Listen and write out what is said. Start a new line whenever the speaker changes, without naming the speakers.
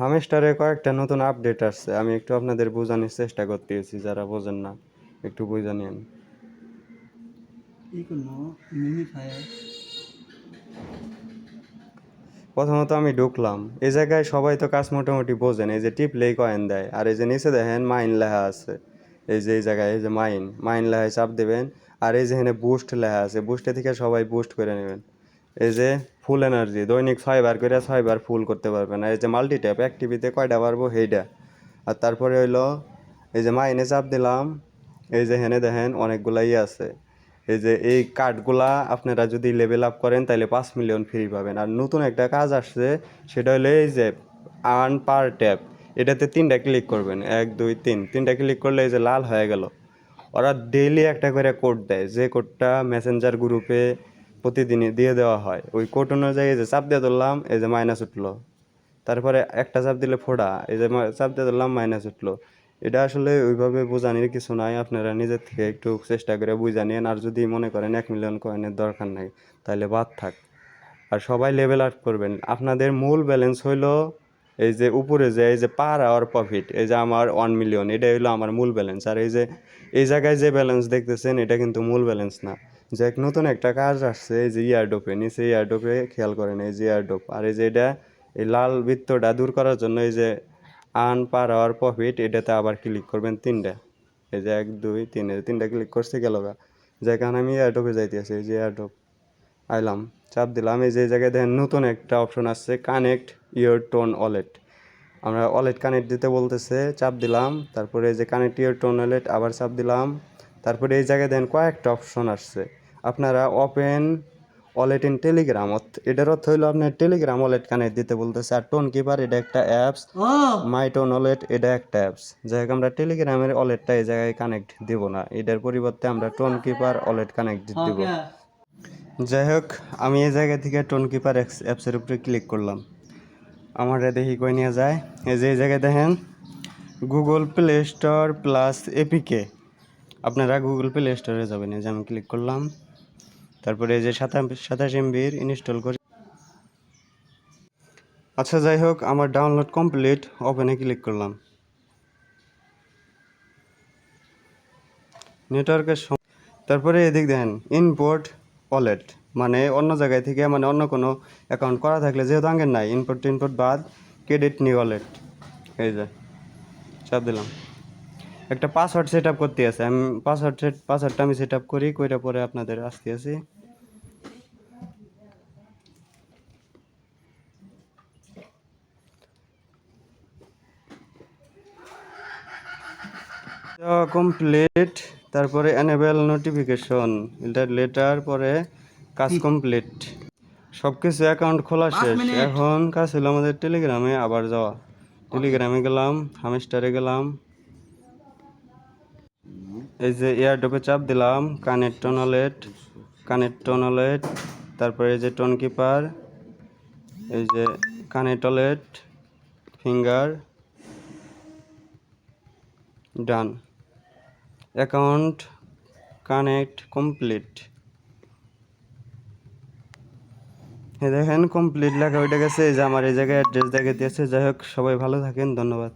হামেস্টারে কয়েকটা নতুন আপডেট আসছে। আমি একটু আপনাদের বোঝানোর চেষ্টা করতেছি, যারা বোঝেন না, একটু বুঝে নিন প্রথমত আমি ঢুকলাম। এই জায়গায় সবাই তো কাজ মোটামুটি বোঝেন, এই যে টিপলেই কয়েন দেয়, আর এই যে নিচে দেখেন মাইন লেখা আছে। এই যে এই জায়গায়, এই যে মাইন মাইন লেখায় চাপ দেবেন, আর এই যে এখানে বুস্ট লেখা আছে, বুস্টে থেকে সবাই বুস্ট করে নেবেন। এই যে ফুল এনার্জি দৈনিক ছয়বার করে ছয়বার ফুল করতে পারবেন এই যে মাল্টি ট্যাপ এক টিভিতে কয়টা পারব সেইটা আর তারপরে হইল, এই যে মাইনে চাপ দিলাম, এই যে হেনে দেখেন অনেকগুলাই আছে। এই যে এই কার্ডগুলা আপনারা যদি লেভেল আপ করেন তাহলে পাঁচ মিলিয়ন ফ্রি পাবেন। আর নতুন একটা কাজ আসছে, সেটা হলো এই যে আর্ন পার ট্যাপ এটাতে তিনটা ক্লিক করবেন। এক, দুই, তিন, তিনটা ক্লিক করলে এই যে লাল হয়ে গেল। ওরা ডেইলি একটা করে কোড দেয়, যে কোডটা মেসেঞ্জার গ্রুপে প্রতিদিনই দিয়ে দেওয়া হয়। ওই কোড অনুযায়ী যে চাপ দিয়ে ধরলাম, এই যে মাইনাস উঠল। তারপরে একটা চাপ দিলে ফোড়া, এই যে চাপ দিয়ে ধরলাম মাইনাস উঠল। এটা আসলে ওইভাবে বোঝানোর কিছু নাই, আপনারা নিজের থেকে একটু চেষ্টা করে বুঝা নিন আর যদি মনে করেন এক মিলিয়ন কয়েনের দরকার নাই, তাহলে বাদ থাক। আর সবাই লেভেল আপ করবেন। আপনাদের মূল ব্যালেন্স হইল এই যে উপরে যে, এই যে পার আওয়ার প্রফিট এই যে আমার ওয়ান মিলিয়ন এটা হইল আমার মূল ব্যালেন্স আর এই যে, এই জায়গায় যে ব্যালেন্স দেখতেছেন, এটা কিন্তু মূল ব্যালেন্স না। যে এক নতুন একটা কাজ আসছে, এই যে ইয়ারডোপে নিচে ইয়ারডোপে খেয়াল করেন, এই যে ইয়ারডোপ আর এই যে এটা, এই লাল বৃত্তটা দূর করার জন্য এই যে আন পার আওয়ার প্রফিট এটাতে আবার ক্লিক করবেন তিনটা। এই যে এক, দুই, তিন তিনটা ক্লিক করছে গেল গা। যেখানে আমি এয়ারডোপে যাইতে আছি এই যে এয়ারডোপ আইলাম, চাপ দিলাম, এই যে জায়গায় দেখেন নতুন একটা অপশন আসছে কানেক্ট ইয়ার টোন ওয়ালেট আমরা ওয়ালেট কানেক্ট দিতে বলতেছে, চাপ দিলাম, তারপরে এই যে কানেক্ট ইয়ার টোন ওয়ালেট আবার চাপ দিলাম তারপরে এই জায়গায় দেখেন কয়েকটা অপশন আসছে। আপনারা ওপেন ওয়ালেট ইন টেলিগ্রাম এটার অর্থ হইল আপনার টেলিগ্রাম ওয়ালেট কানেক্ট দিতে বলতেছে। আর টোন কিপার এটা একটা অ্যাপস মাই টোন ওয়ালেট এটা একটা অ্যাপস যাই হোক আমরা টেলিগ্রামের ওয়ালেটটা এই জায়গায় কানেক্ট দিব না। এটার পরিবর্তে আমরা টোন কিপার ওয়ালেট কানেক্ট দিব।
야
যাই হোক আমি এই জায়গা থেকে টোন কিপার অ্যাপসের উপরে ক্লিক করলাম। আমার দেখি কই নিয়ে যায়। এই যে এই জায়গায় দেখেন Google play store plus APK আপনারা গুগল প্লে স্টোরে যাবেন। এই যে আমি ক্লিক করলাম। তারপরে এই যে সাতাশ সাতাশ এমবির ইনস্টল করে। আচ্ছা যাই হোক, আমার ডাউনলোড কমপ্লিট ওপেনে ক্লিক করলাম। নেটওয়ার্কের তারপরে এদিক দেখেন ইনপোর্ট ওয়ালেট মানে অন্য জায়গায় থেকে মানে অন্য কোনো অ্যাকাউন্ট করা থাকলে, যেহেতু আগের নাই ইনপোর্ট ইনপোর্ট বাদ ক্রেডিট নিউ ওয়ালেট এই যে, চাপ দিলাম। একটা পাসওয়ার্ড সেট আপ করতে আছে। আমি পাসওয়ার্ড সেট পাসওয়ার্ডটা আমি সেট আপ করি কইটা পরে আপনাদের আসতে আছি। কমপ্লিট তারপরে এনেবেল নোটিফিকেশন এটা লেটার পরে কাজ কমপ্লিট সব কিছু অ্যাকাউন্ট খোলা শেষ। এখন কাজ হলো আমাদের টেলিগ্রামে আবার যাওয়া। টেলিগ্রামে গেলাম হামিস্টারে গেলাম। এই যে এয়ারডপে চাপ দিলাম কানেক্ট টনলেট কানেক্ট টনলেট, তারপরে এই যে টোন কিপার, এই যে কানেক্টলেট finger, done. Account connect complete. দেখেন, কমপ্লিট লেখা ওইটা গেছে। এই যে আমার এই জায়গায় অ্যাড্রেস দেখে দিয়েছে যাই হোক, সবাই ভালো থাকেন, ধন্যবাদ।